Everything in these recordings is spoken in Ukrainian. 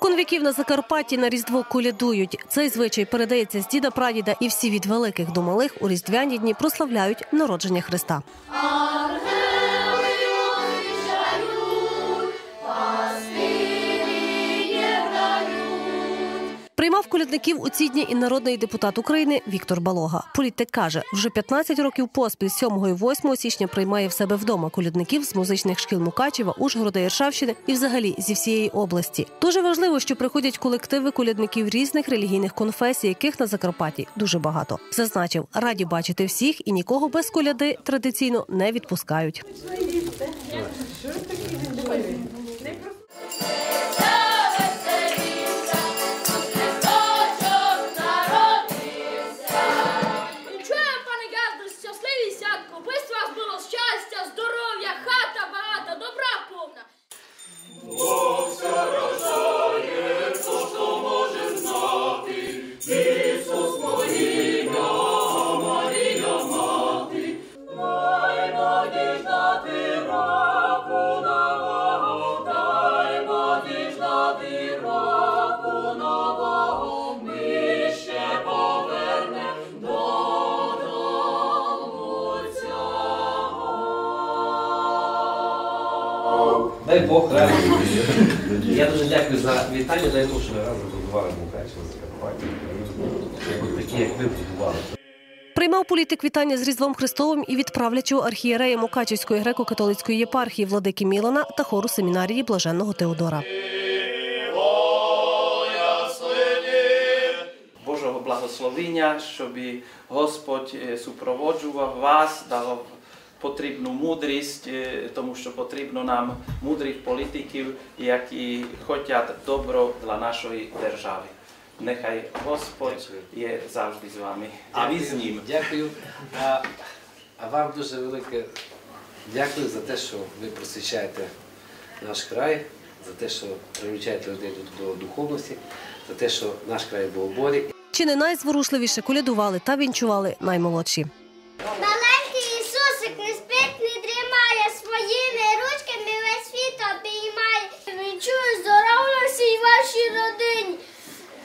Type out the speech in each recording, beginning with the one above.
Спокон віків на Закарпатті на Різдво колядують. Цей звичай передається з діда прадіда, і всі від великих до малих у різдвяні дні прославляють народження Христа. Приймав колядників у ці дні і народний депутат України Віктор Балога. Політик каже, вже 15 років поспіль 7 і 8 січня приймає в себе вдома колядників з музичних шкіл Мукачева, Ужгорода, Іршавщини і взагалі зі всієї області. Дуже важливо, що приходять колективи колядників різних релігійних конфесій, яких на Закарпатті дуже багато. Зазначив, раді бачити всіх і нікого без коляди традиційно не відпускають. Дай Бог радий. Я дуже дякую за вітання, дай Бог, що ви разом будували Мукачево Закарпаття. Такі, як ви будували. Приймав політик вітання з Різдвом Христовим і відправлячого архієрея Мукачівської греко-католицької єпархії владики Мілана та хору семінарії Блаженного Теодора. Благословення, щоб Господь е, супроводжував вас, дав потрібну мудрість, е, тому що потрібно нам мудрих політиків, які хочуть добро для нашої держави. Нехай Господь є завжди з вами, а ви з ним. Дякую. А, а вам дуже велике дякую за те, що ви просвічаєте наш край, за те, що привчаєте людей до, до духовності, за те, що наш край був у борі. Чи не найзворушливіше колядували та вінчували наймолодші. Маленький Ісусик не спить, не дрімає, своїми ручками весь світ обіймає. Вінчую здоров'я всій вашій родині.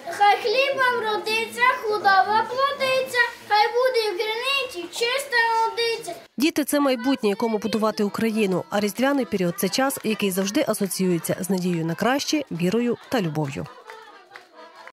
Хай хліб вам родиться, худоба плодиться, хай буде в криниці чиста водиця. Діти це майбутнє, якому будувати Україну. А різдвяний період це час, який завжди асоціюється з надією на краще, вірою та любов'ю.